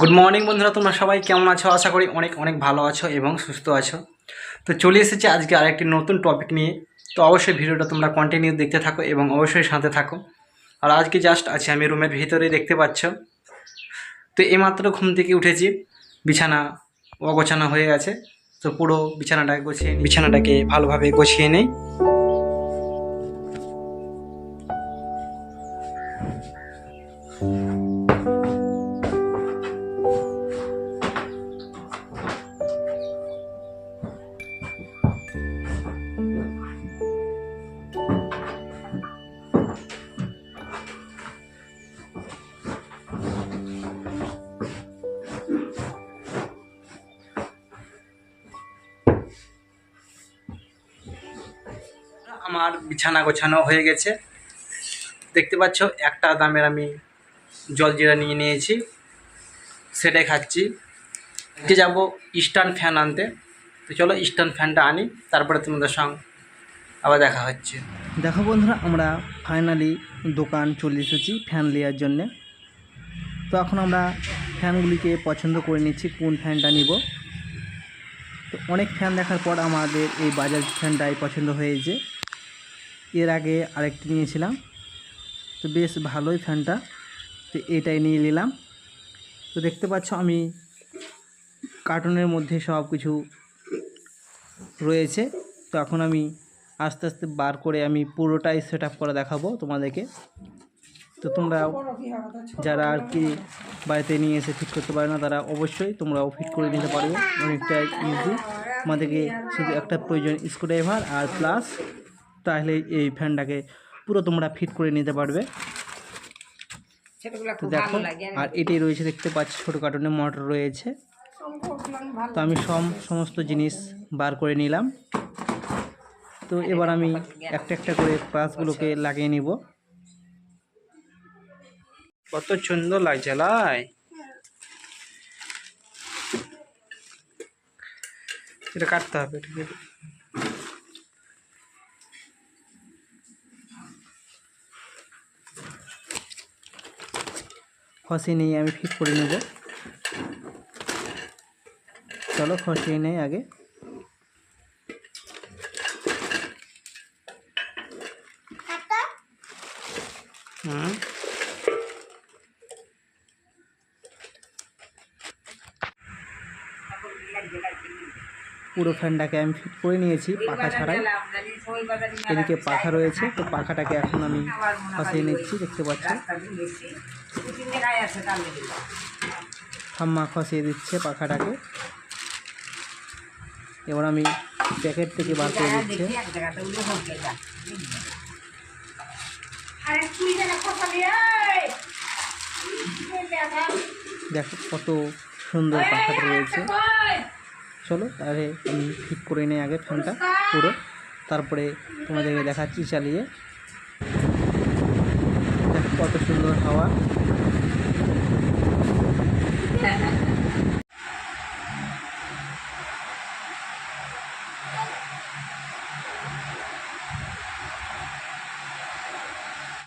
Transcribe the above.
Good morning বন্ধুরা, তোমরা সবাই কেমন আছো? আশা করি অনেক অনেক ভালো আছো এবং সুস্থ আছো। তো চলে এসেছি আজকে আরেকটি নতুন টপিক নিয়ে। তো অবশ্যই ভিডিওটা তোমরা কন্টিনিউ দেখতে থাকো এবং অবশ্যই সাথে থাকো। আর আজকে জাস্ট আছি আমি রুমের ভিতরেই, দেখতে পাচ্ছ। তো এইমাত্র ঘুম থেকে উঠেছি, বিছানা অগোছানো হয়ে গেছে। তো পুরো বিছানাটাকে গুছিয়ে। বিছানাটাকে ভালোভাবে গুছিয়ে নেই। আমার বিছানা গোছানো হয়ে গেছে। দেখতে পাচ্ছ, একটা দামের আমি জল জলজিরা নিয়ে নিয়েছি, সেটাই খাচ্ছি। আজকে যাব ইস্টার্ন ফ্যান আনতে। তো চলো ইস্টার্ন ফ্যানটা আনি, তারপরে তোমাদের সঙ্গে আবার দেখা হচ্ছে। দেখো বন্ধুরা, আমরা ফাইনালি দোকান চলে এসেছি ফ্যান নেওয়ার জন্যে। তো এখন আমরা ফ্যানগুলিকে পছন্দ করে নিচ্ছি, কোন ফ্যানটা নিব। তো অনেক ফ্যান দেখার পর আমাদের এই বাজাজ ফ্যানটাই পছন্দ হয়েছে। এর আগে আরেকটি নিয়েছিলাম। তো বেশ ভালোই ফ্যানটা। তো এটাই নিয়ে নিলাম। তো দেখতে পাচ্ছ আমি কার্টুনের মধ্যে সব কিছু রয়েছে। তো এখন আমি আস্তে আস্তে বার করে আমি পুরোটাই সেট করে দেখাবো তোমাদেরকে। তো তোমরা যারা আর কি বাড়িতে নিয়ে এসে ফিট করতে পারে না, তারা অবশ্যই তোমরাও ফিট করে নিতে পারবে অনেকটা ইজি আমাদেরকে শুধু একটা প্রয়োজন স্ক্রুড্রাইভার আর প্লাস তাহলে এই ফ্যানটাকে পুরো তোমরা ফিট করে নিতে পারবে। দেখো আর এটাই রয়েছে দেখতে পাচ্ছি ছোটো কার্টুনে মোটর রয়েছে। তো আমি সম সমস্ত জিনিস বার করে নিলাম। তো এবার আমি একটা একটা করে প্লাসগুলোকে লাগিয়ে নিব। কত সুন্দর লাগছে লাই। এটা কাটতে হবে ঠিক আছে। খসিয়ে নিয়ে আমি ফিট করে নেব। চলো খসিয়ে নেই আগে। হুম। পুরো ফ্যানটাকে আমি ফিট করে নিয়েছি পাখা ছাড়াই। এদিকে পাখা রয়েছে তো পাখাটাকে এখন আমি খসিয়ে নিচ্ছি দেখতে পাচ্ছ? ঠাম্মা খসিয়ে দিচ্ছে পাখাটাকে। এবার আমি প্যাকেট থেকে বার করে দিচ্ছে। দেখো কত সুন্দর পাখাটা রয়েছে। চলো তাহলে আমি ঠিক করে নিই আগে ফ্যানটা পুরো। তারপরে তোমাদেরকে দেখাচ্ছি চালিয়ে। দেখো কত সুন্দর হাওয়া।